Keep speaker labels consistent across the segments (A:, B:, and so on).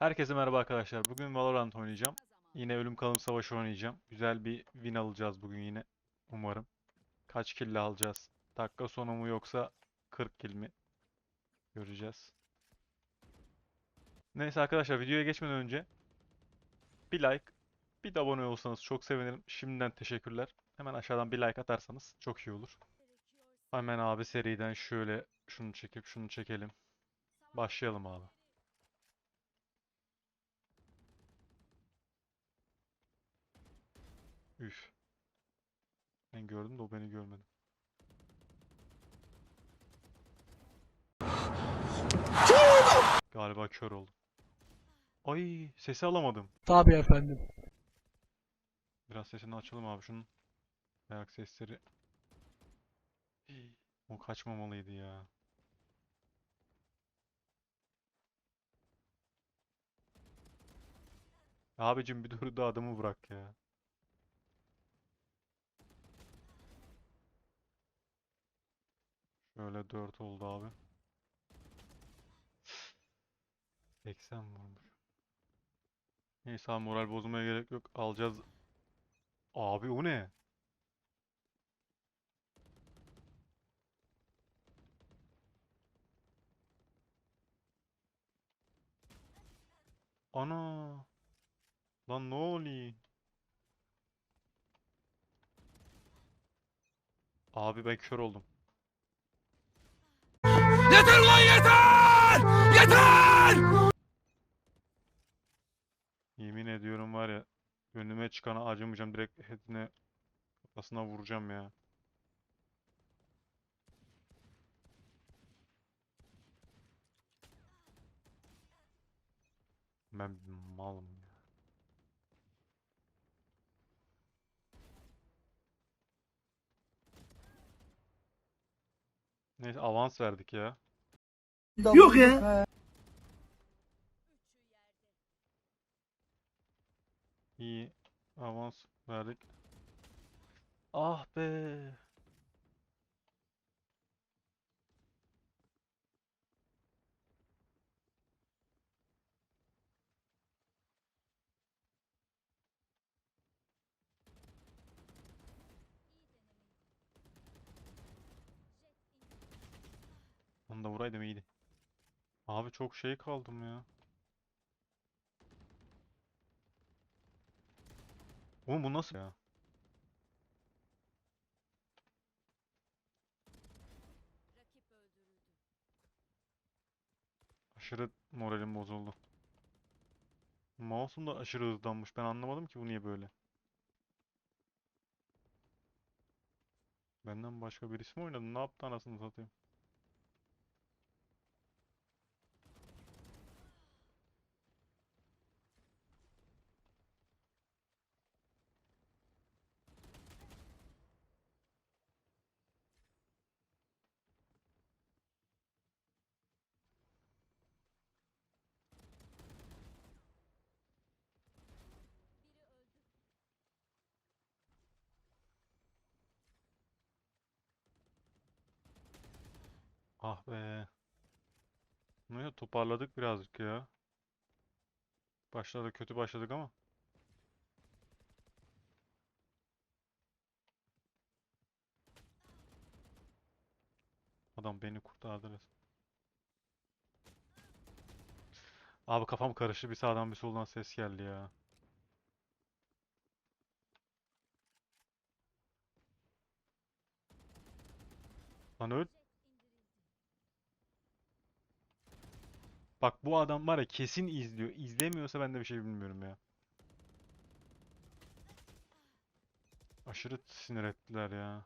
A: Herkese merhaba arkadaşlar. Bugün Valorant oynayacağım. Yine ölüm kalım savaşı oynayacağım. Güzel bir win alacağız bugün yine. Umarım. Kaç kill alacağız? Dakika sonu mu yoksa 40 kill mi? Göreceğiz. Neyse arkadaşlar videoya geçmeden önce bir like, bir de abone olursanız çok sevinirim. Şimdiden teşekkürler. Hemen aşağıdan bir like atarsanız çok iyi olur. Hemen abi seriden şöyle şunu çekip şunu çekelim. Başlayalım abi. Üf. Ben gördüm de o beni görmedi. Galiba kör oldum. Ay sesi alamadım.
B: Tabii efendim.
A: Biraz sesini açalım abi şunun. Ayak sesleri. O kaçmamalıydı ya. Abicim bir dur da adamı bırak ya. Şöyle 4 oldu abi. 80 vurmuş. Neyse abi moral bozmaya gerek yok. Alacağız. Abi o ne? Ana. Lan ne oluyor? Abi ben kör oldum.
B: Yeter lan yeter! Yeter!
A: Yemin ediyorum var ya önüme çıkana acımayacağım direkt headine kafasına vuracağım ya. Ben malım Neyse avans verdik ya.
B: Yok ya.
A: İyi avans verdik. Ah be. Onu da vuraydım iyiydi. Abi çok şey kaldım ya. Oğlum bu nasıl ya? Aşırı moralim bozuldu. Mouse'um da aşırı hızlanmış. Ben anlamadım ki bu niye böyle. Benden başka birisi mi oynadı? Ne yaptı anasını satayım? Ah be. Neyse toparladık birazcık ya. Başlarda kötü başladık ama. Adam beni kurtardı resmen. Abi kafam karıştı. Bir sağdan bir soldan ses geldi ya. Lan öl. Bak bu adam var ya kesin izliyor. İzlemiyorsa ben de bir şey bilmiyorum ya. Aşırı sinir ettiler ya.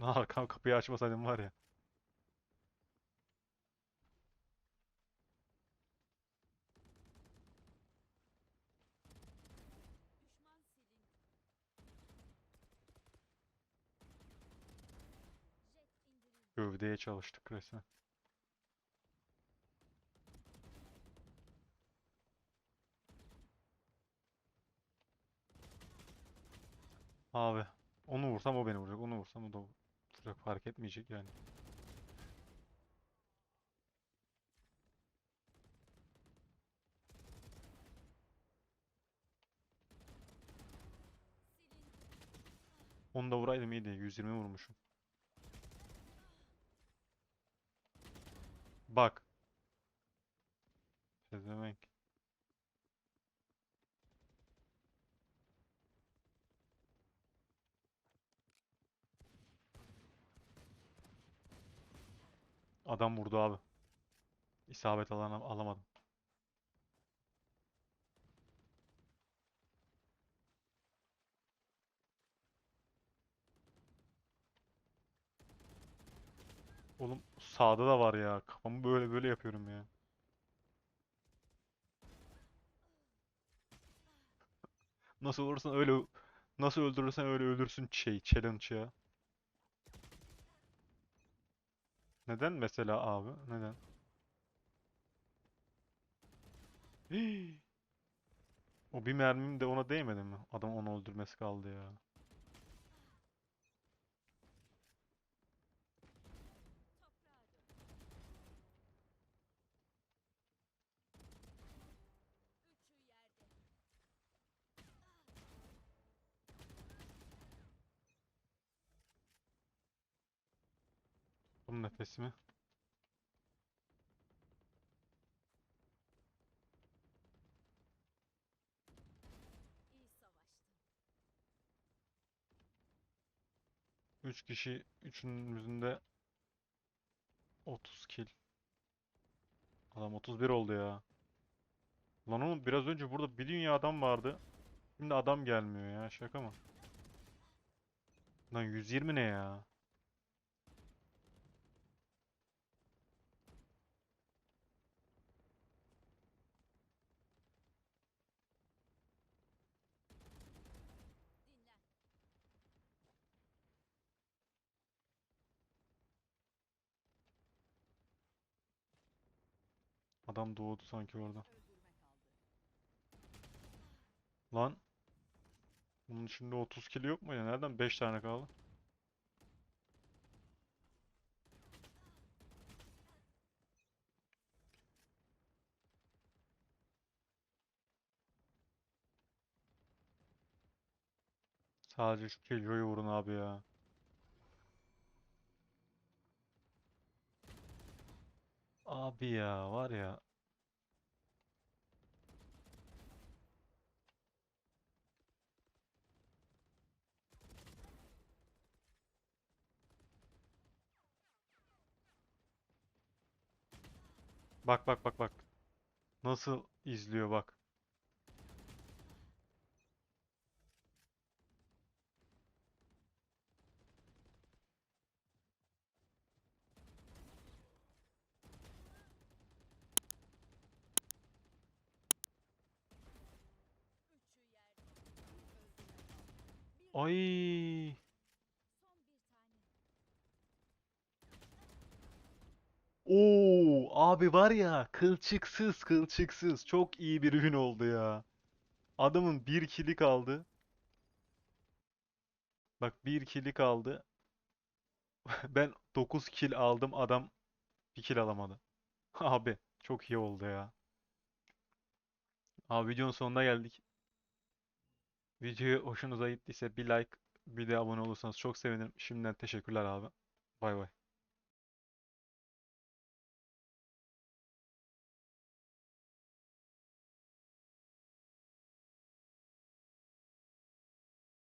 A: Arkam kapıyı açmasaydım var ya. Gövdeye çalıştık resmen. Abi onu vursam o beni vuracak. Onu vursam o da Çok fark etmeyecek yani. Onu da vuraydım iyiydi. 120 vurmuşum. Bak. Pezevenk. Adam vurdu abi. İsabet alan alamadım. Oğlum sağda da var ya. Kafamı böyle böyle yapıyorum ya. Nasıl olursan öyle nasıl öldürürsen öyle öldürsün şey challenge ya. Neden mesela abi? Neden? O bir mermim de ona değmedi mi? Adam onu öldürmesi kaldı ya. Tuttum nefesimi. 3 kişi, üçümüzün de 30 kill. Adam 31 oldu ya. Lan oğlum biraz önce burada bir dünya adam vardı. Şimdi adam gelmiyor ya. Şaka mı? Lan 120 ne ya? Adam doğdu sanki orada. Lan. Bunun içinde 30 kill yok mu ya? Nereden 5 tane kaldı? Sadece şu Killjoy'u vurun abi ya. Abi ya var ya. Bak bak bak bak. Nasıl izliyor bak. Ay.
C: son bir tane.
A: Oo abi var ya kılçıksız kılçıksız çok iyi bir ürün oldu ya. Adamın bir kili kaldı. Bak bir kili kaldı. Ben 9 kill aldım adam bir kill alamadı. Abi çok iyi oldu ya. Abi videonun sonuna geldik. Videoyu hoşunuza gittiyse bir like bir de abone olursanız çok sevinirim. Şimdiden teşekkürler abi. Bay bay.